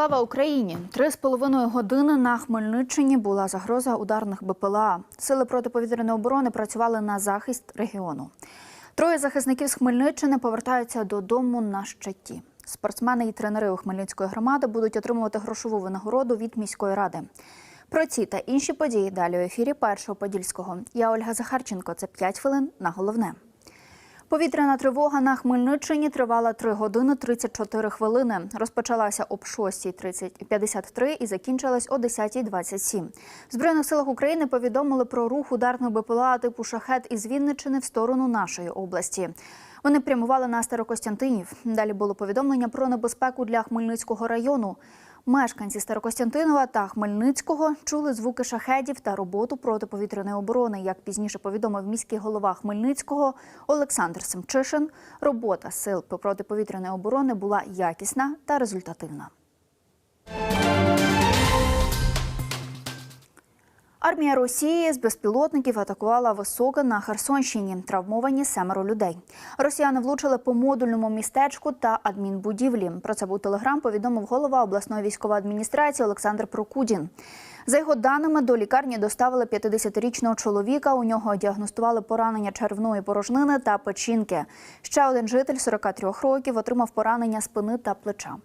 Слава Україні! Три з половиною години на Хмельниччині була загроза ударних БПЛА. Сили протиповітряної оборони працювали на захист регіону. Троє захисників з Хмельниччини повертаються додому на щиті. Спортсмени і тренери у Хмельницької громади будуть отримувати грошову винагороду від міської ради. Про ці та інші події далі у ефірі першого подільського. Я Ольга Захарченко. Це 5 хвилин на головне. Повітряна тривога на Хмельниччині тривала 3 години 34 хвилини. Розпочалася об 6.53 і закінчилась о 10.27. В Збройних силах України повідомили про рух ударного БПЛА типу «Шахет» із Вінниччини в сторону нашої області. Вони прямували на Старокостянтинів. Далі було повідомлення про небезпеку для Хмельницького району. Мешканці Старокостянтинова та Хмельницького чули звуки шахедів та роботу протиповітряної оборони. Як пізніше повідомив міський голова Хмельницького Олександр Семчишин, робота сил протиповітряної оборони була якісна та результативна. Армія Росії з безпілотників атакувала високе на Херсонщині. Травмовані семеро людей. Росіяни влучили по модульному містечку та адмінбудівлі. Про це був телеграм. Повідомив голова обласної військової адміністрації Олександр Прокудін. За його даними, до лікарні доставили 50-річного чоловіка. У нього діагностували поранення червної порожнини та печінки. Ще один житель 43 років отримав поранення спини та плеча.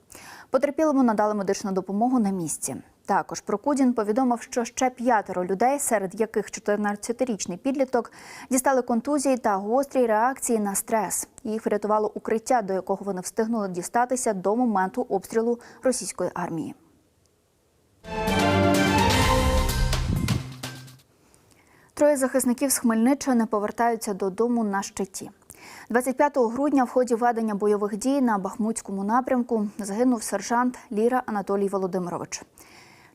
Потерпілому надали медичну допомогу на місці. Також Прокудін повідомив, що ще п'ятеро людей, серед яких 14-річний підліток, дістали контузії та гострі реакції на стрес. Їх врятувало укриття, до якого вони встигнули дістатися до моменту обстрілу російської армії. Троє захисників з Хмельниччини повертаються додому на щиті. 25 грудня в ході ведення бойових дій на Бахмутському напрямку загинув сержант Ліра Анатолій Володимирович.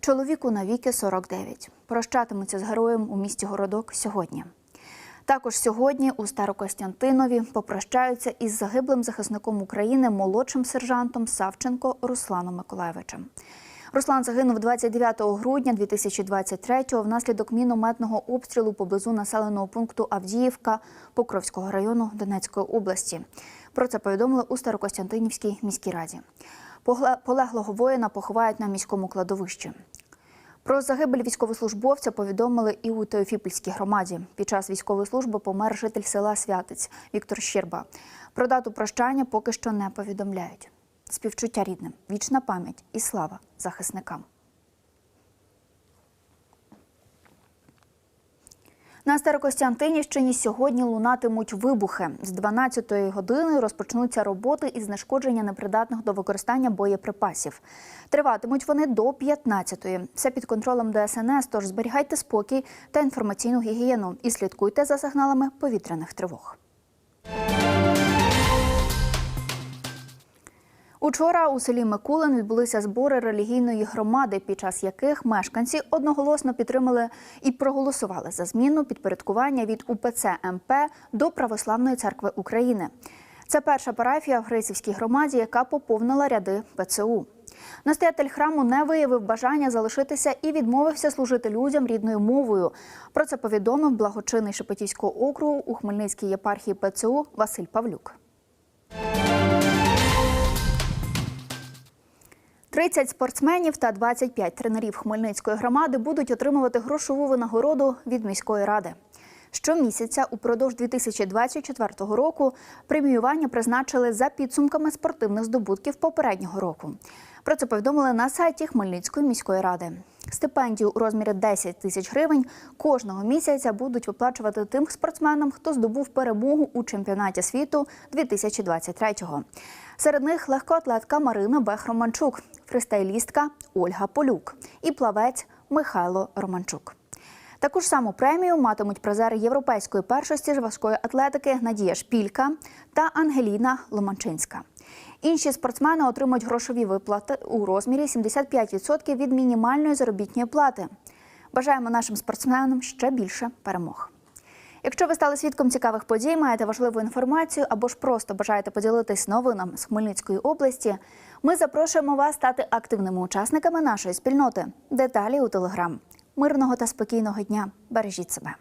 Чоловіку навіки 49. Прощатимуться з героєм у місті Городок сьогодні. Також сьогодні у Старокостянтинові попрощаються із загиблим захисником України молодшим сержантом Савченко Русланом Миколаєвичем. Руслан загинув 29 грудня 2023-го внаслідок мінометного обстрілу поблизу населеного пункту Авдіївка Покровського району Донецької області. Про це повідомили у Старокостянтинівській міській раді. Полеглого воїна поховають на міському кладовищі. Про загибель військовослужбовця повідомили і у Теофіпольській громаді. Під час військової служби помер житель села Святець Віктор Щерба. Про дату прощання поки що не повідомляють. Співчуття рідним, вічна пам'ять і слава захисникам. На Старокостянтинівщині сьогодні лунатимуть вибухи. З 12-ї години розпочнуться роботи із знешкодження непридатних до використання боєприпасів. Триватимуть вони до 15-ї. Все під контролем ДСНС, тож зберігайте спокій та інформаційну гігієну і слідкуйте за сигналами повітряних тривог. Учора у селі Микулин відбулися збори релігійної громади, під час яких мешканці одноголосно підтримали і проголосували за зміну підпорядкування від УПЦ МП до Православної церкви України. Це перша парафія в Грицівській громаді, яка поповнила ряди ПЦУ. Настоятель храму не виявив бажання залишитися і відмовився служити людям рідною мовою. Про це повідомив благочинний Шепетівського округу у Хмельницькій єпархії ПЦУ Василь Павлюк. 30 спортсменів та 25 тренерів Хмельницької громади будуть отримувати грошову винагороду від міської ради. Щомісяця упродовж 2024 року преміювання призначили за підсумками спортивних здобутків попереднього року. Про це повідомили на сайті Хмельницької міської ради. Стипендію у розмірі 10 тисяч гривень кожного місяця будуть виплачувати тим спортсменам, хто здобув перемогу у чемпіонаті світу 2023-го. Серед них легкоатлетка Марина Бех-Романчук, фристайлістка Ольга Полюк і плавець Михайло Романчук. Таку ж саму премію матимуть призери європейської першості ж важкої атлетики Надія Шпілька та Ангеліна Ломанчинська. Інші спортсмени отримують грошові виплати у розмірі 75% від мінімальної заробітної плати. Бажаємо нашим спортсменам ще більше перемог. Якщо ви стали свідком цікавих подій, маєте важливу інформацію або ж просто бажаєте поділитись новинами з Хмельницької області, ми запрошуємо вас стати активними учасниками нашої спільноти. Деталі у телеграм. Мирного та спокійного дня. Бережіть себе.